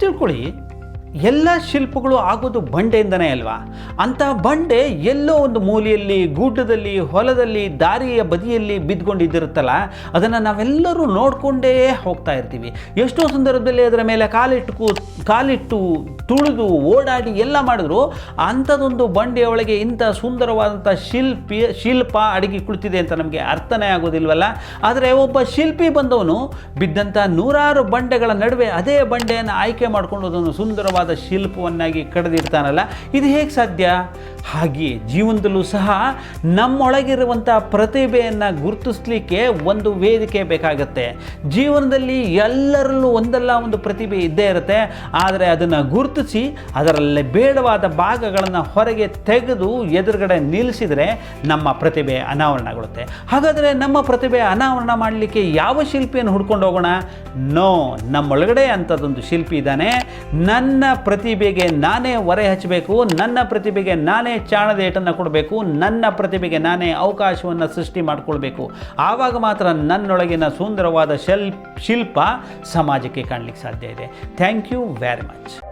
ತಿಳ್ಕೊಳ್ಳಿ ಎಲ್ಲ ಶಿಲ್ಪಗಳು ಆಗೋದು ಬಂಡೆಯಿಂದನೇ ಅಲ್ವಾ? ಅಂತಹ ಬಂಡೆ ಎಲ್ಲೋ ಒಂದು ಮೂಲೆಯಲ್ಲಿ ಗುಡ್ಡದಲ್ಲಿ ಹೊಲದಲ್ಲಿ, ದಾರಿಯ ಬದಿಯಲ್ಲಿ ಬಿದ್ದುಕೊಂಡಿದ್ದಿರುತ್ತಲ್ಲ, ಅದನ್ನು ನಾವೆಲ್ಲರೂ ನೋಡಿಕೊಂಡೇ ಹೋಗ್ತಾ ಇರ್ತೀವಿ. ಎಷ್ಟೋ ಸಂದರ್ಭದಲ್ಲಿ ಅದರ ಮೇಲೆ ಕಾಲಿಟ್ಟು ಕೂ ಕಾಲಿಟ್ಟು ತುಳಿದು ಓಡಾಡಿ ಎಲ್ಲ ಮಾಡಿದ್ರು, ಅಂಥದ್ದೊಂದು ಬಂಡೆಯ ಒಳಗೆ ಇಂಥ ಸುಂದರವಾದಂಥ ಶಿಲ್ಪಿ, ಶಿಲ್ಪ ಅಡಗಿ ಕುಳಿತಿದೆ ಅಂತ ನಮಗೆ ಅರ್ಥನೇ ಆಗೋದಿಲ್ವಲ್ಲ? ಆದರೆ ಒಬ್ಬ ಶಿಲ್ಪಿ ಬಂದವನು ಬಿದ್ದಂಥ ನೂರಾರು ಬಂಡೆಗಳ ನಡುವೆ ಅದೇ ಬಂಡೆಯನ್ನು ಆಯ್ಕೆ ಮಾಡಿಕೊಂಡು ಅದನ್ನು ಸುಂದರವಾದ ಶಿಲ್ಪವನ್ನಾಗಿ ಕಡಿದಿರ್ತಾನಲ್ಲ, ಇದು ಹೇಗೆ ಸಾಧ್ಯ? ಹಾಗೆಯೇ ಜೀವನದಲ್ಲೂ ಸಹ ನಮ್ಮೊಳಗಿರುವಂಥ ಪ್ರತಿಭೆಯನ್ನು ಗುರುತಿಸ್ಲಿಕ್ಕೆ ಒಂದು ವೇದಿಕೆ ಬೇಕಾಗುತ್ತೆ. ಜೀವನದಲ್ಲಿ ಎಲ್ಲರಲ್ಲೂ ಒಂದಲ್ಲ ಒಂದು ಪ್ರತಿಭೆ ಇದ್ದೇ ಇರುತ್ತೆ. ಆದರೆ ಅದನ್ನು ಗುರುತಿಸಿ ಅದರಲ್ಲಿ ಬೇಡವಾದ ಭಾಗಗಳನ್ನು ಹೊರಗೆ ತೆಗೆದು ಎದುರುಗಡೆ ನಿಲ್ಲಿಸಿದರೆ ನಮ್ಮ ಪ್ರತಿಭೆ ಅನಾವರಣಗೊಳ್ಳುತ್ತೆ. ಹಾಗಾದರೆ ನಮ್ಮ ಪ್ರತಿಭೆ ಅನಾವರಣ ಮಾಡಲಿಕ್ಕೆ ಯಾವ ಶಿಲ್ಪಿಯನ್ನು ಹುಡ್ಕೊಂಡು ಹೋಗೋಣ? ನೋ, ನಮ್ಮೊಳಗಡೆ ಅಂಥದ್ದೊಂದು ಶಿಲ್ಪಿ ಇದ್ದಾನೆ. ನನ್ನ ಪ್ರತಿಭೆಗೆ ನಾನೇ ಹೊರೆ ಹಚ್ಚಬೇಕು. ನನ್ನ ಪ್ರತಿಭೆಗೆ ನಾನೇ ಚಾಣದ ಏಟನ್ನು ಕೊಡಬೇಕು. ನನ್ನ ಪ್ರತಿಭೆಗೆ ನಾನೇ ಅವಕಾಶವನ್ನು ಸೃಷ್ಟಿ ಮಾಡಿಕೊಳ್ಬೇಕು. ಆವಾಗ ಮಾತ್ರ ನನ್ನೊಳಗಿನ ಸುಂದರವಾದ ಶೆಲ್, ಶಿಲ್ಪ ಸಮಾಜಕ್ಕೆ ಕಾಣಲಿಕ್ಕೆ ಸಾಧ್ಯ ಇದೆ. Thank you very much